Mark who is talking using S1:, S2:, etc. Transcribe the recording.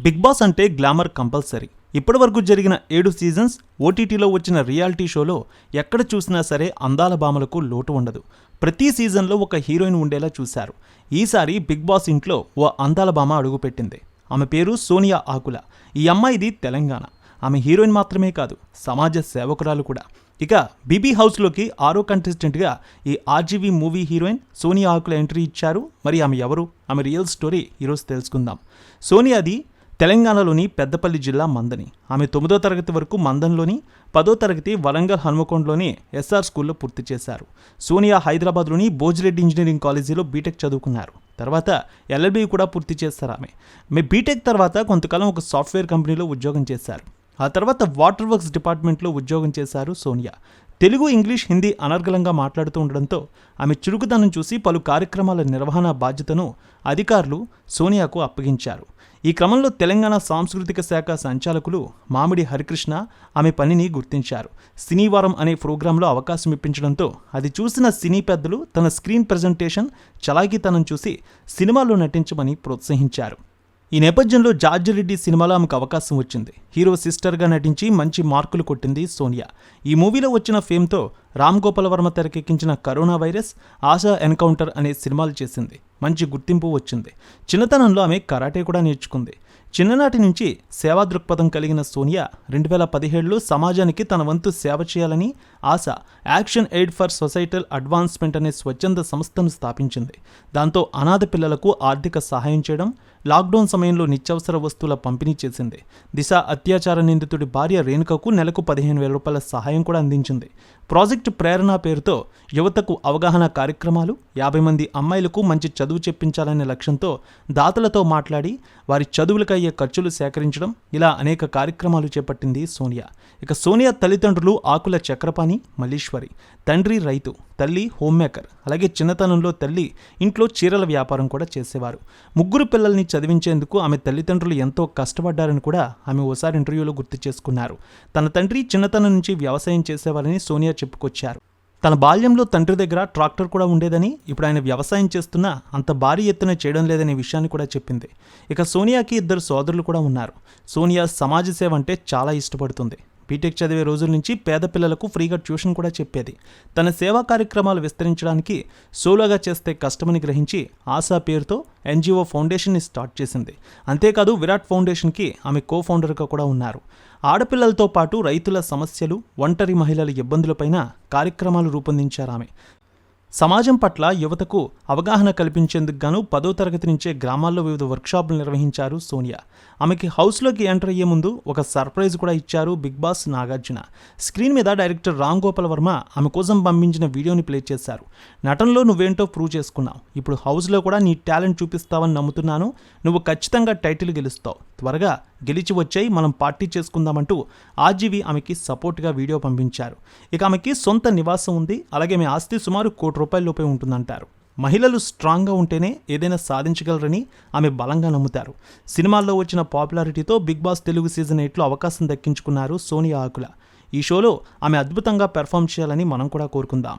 S1: Big Boss అంటే glamour compulsory. ఇప్పటి వరకు జరిగిన ఏడు సీజన్స్ ఓటీటీలో వచ్చిన రియాలిటీ షోలో ఎక్కడ చూసినా సరే అందాల భామలకు లోటు ఉండదు. ప్రతి సీజన్లో ఒక హీరోయిన్ ఉండేలా చూశారు. ఈసారి బిగ్ బాస్ ఇంట్లో ఓ అందాల భామ అడుగుపెట్టింది. ఆమె పేరు సోనియా ఆకుల. ఈ అమ్మాయిది తెలంగాణ. ఆమె హీరోయిన్ మాత్రమే కాదు సమాజ సేవకురాలు కూడా. ఇక బీబీ హౌస్లోకి ఆరో కంటెస్టెంట్గా ఈ RGV movie heroine Sonia Akula entry ఇచ్చారు. మరి ఆమె ఎవరు? ఆమె రియల్ స్టోరీ ఈరోజు తెలుసుకుందాం. సోనియాది తెలంగాణలోని పెద్దపల్లి జిల్లా మందని. ఆమె తొమ్మిదో తరగతి వరకు మందన్లోని పదో తరగతి వరంగల్ హన్మకొండలోని ఎస్ఆర్ స్కూల్లో పూర్తి చేశారు. సోనియా హైదరాబాద్లోని భోజిరెడ్డి ఇంజనీరింగ్ కాలేజీలో బీటెక్ చదువుకున్నారు. తర్వాత ఎల్ఎల్బీ కూడా పూర్తి చేస్తారు ఆమె. మీ బీటెక్ తర్వాత కొంతకాలం ఒక సాఫ్ట్వేర్ కంపెనీలో ఉద్యోగం చేశారు. ఆ తర్వాత వాటర్ వర్క్స్ డిపార్ట్మెంట్లో ఉద్యోగం చేశారు సోనియా. తెలుగు ఇంగ్లీష్ హిందీ అనర్గళంగా మాట్లాడుతూ ఉండడంతో ఆమె చురుకుదనం చూసి పలు కార్యక్రమాల నిర్వహణ బాధ్యతను అధికారులు సోనియాకు అప్పగించారు. ఈ క్రమంలో తెలంగాణ సాంస్కృతిక శాఖ సంచాలకులు మామిడి హరికృష్ణ ఆమె పనిని గుర్తించారు. సినీవారం అనే ప్రోగ్రాంలో అవకాశం ఇప్పించడంతో అది చూసిన సినీ పెద్దలు తన స్క్రీన్ ప్రజెంటేషన్ చలాకీతనం చూసి సినిమాలో నటించమని ప్రోత్సహించారు. ఈ నేపథ్యంలో జార్జిరెడ్డి సినిమాలో ఆమెకు అవకాశం వచ్చింది. హీరో సిస్టర్గా నటించి మంచి మార్కులు కొట్టింది సోనియా. ఈ మూవీలో వచ్చిన ఫేమ్తో రామ్ గోపాల్ వర్మ తెరకెక్కించిన కరోనా వైరస్ ఆశా ఎన్కౌంటర్ అనే సినిమాలు చేసింది. మంచి గుర్తింపు వచ్చింది. చిన్నతనంలో ఆమె కరాటే కూడా నేర్చుకుంది. చిన్ననాటి నుంచి సేవా దృక్పథం కలిగిన సోనియా రెండు వేల పదిహేడులో సమాజానికి తన వంతు సేవ చేయాలని ఆశ action aid for societal advancement అనే స్వచ్ఛంద సంస్థను స్థాపించింది. దాంతో అనాథ పిల్లలకు ఆర్థిక సహాయం చేయడం లాక్డౌన్ సమయంలో నిత్యావసర వస్తువుల పంపిణీ చేసింది. దిశ అత్యాచార నిందితుడి భార్య రేణుకకు నెలకు పదిహేను వేల రూపాయల సహాయం కూడా అందించింది. ప్రాజెక్టు ప్రేరణ పేరుతో యువతకు అవగాహన కార్యక్రమాలు యాభై మంది అమ్మాయిలకు మంచి చదువు చెప్పించాలనే లక్ష్యంతో దాతలతో మాట్లాడి వారి చదువులకు అయ్యే ఖర్చులు సేకరించడం ఇలా అనేక కార్యక్రమాలు చేపట్టింది సోనియా. ఇక సోనియా తల్లిదండ్రులు ఆకుల చక్రపాణి మల్లీశ్వరి తండ్రి రైతు తల్లి హోమ్ మేకర్ అలాగే చిన్నతనంలో తల్లి ఇంట్లో చీరల వ్యాపారం కూడా చేసేవారు. ముగ్గురు పిల్లల్ని చదివించేందుకు ఆమె తల్లిదండ్రులు ఎంతో కష్టపడ్డారని కూడా ఆమె ఓసారి ఇంటర్వ్యూలో గుర్తు చేసుకున్నారు. తన తండ్రి చిన్నతనం నుంచి వ్యవసాయం చేసేవారని సోనియా చెప్పుకొచ్చారు. తన బాల్యంలో తండ్రి దగ్గర ట్రాక్టర్ కూడా ఉండేదని ఇప్పుడు ఆయన వ్యవసాయం చేస్తున్నా అంత భారీ ఎత్తున చేయడం లేదనే విషయాన్ని కూడా చెప్పింది. ఇక సోనియాకి ఇద్దరు సోదరులు కూడా ఉన్నారు. సోనియా సమాజ సేవ అంటే చాలా ఇష్టపడుతుంది. బీటెక్ చదివే రోజుల నుంచి పేద పిల్లలకు ఫ్రీగా ట్యూషన్ కూడా చెప్పేది. తన సేవా కార్యక్రమాలు విస్తరించడానికి సోలోగా చేస్తే కష్టమని గ్రహించి ఆశా పేరుతో ఎన్జిఓ ఫౌండేషన్ని స్టార్ట్ చేసింది. అంతేకాదు విరాట్ ఫౌండేషన్కి ఆమె కో ఫౌండర్గా కూడా ఉన్నారు. ఆడపిల్లలతో పాటు రైతుల సమస్యలు ఒంటరి మహిళల ఇబ్బందులపైన కార్యక్రమాలు రూపొందించారు ఆమె. సమాజం పట్ల యువతకు అవగాహన కల్పించేందుకు గాను పదో తరగతి నుంచే గ్రామాల్లో వివిధ వర్క్షాపులు నిర్వహించారు సోనియా. ఆమెకి హౌస్లోకి ఎంటర్ అయ్యే ముందు ఒక సర్ప్రైజ్ కూడా ఇచ్చారు బిగ్ బాస్ నాగార్జున. స్క్రీన్ మీద డైరెక్టర్ రామ్ గోపాల్ వర్మ ఆమె కోసం పంపించిన వీడియోని ప్లే చేశారు. నటనలో నువ్వేంటో ప్రూవ్ చేసుకున్నావు. ఇప్పుడు హౌస్లో కూడా నీ టాలెంట్ చూపిస్తావని నమ్ముతున్నాను. నువ్వు ఖచ్చితంగా టైటిల్ గెలుస్తావు. త్వరగా గెలిచి వచ్చాయి మనం పార్టీ చేసుకుందామంటూ ఆర్జీవి ఆమెకి సపోర్ట్గా వీడియో పంపించారు. ఇక ఆమెకి సొంత నివాసం ఉంది అలాగే ఆమె ఆస్తి సుమారు కోటి రూపాయల లోపే ఉంటుందంటారు. మహిళలు స్ట్రాంగ్గా ఉంటేనే ఏదైనా సాధించగలరని ఆమె బలంగా నమ్ముతారు. సినిమాల్లో వచ్చిన పాపులారిటీతో బిగ్ బాస్ తెలుగు సీజన్ ఎయిట్లో అవకాశం దక్కించుకున్నారు సోనియా ఆకుల. ఈ షోలో ఆమె అద్భుతంగా పెర్ఫామ్ చేయాలని మనం కూడా కోరుకుందాం.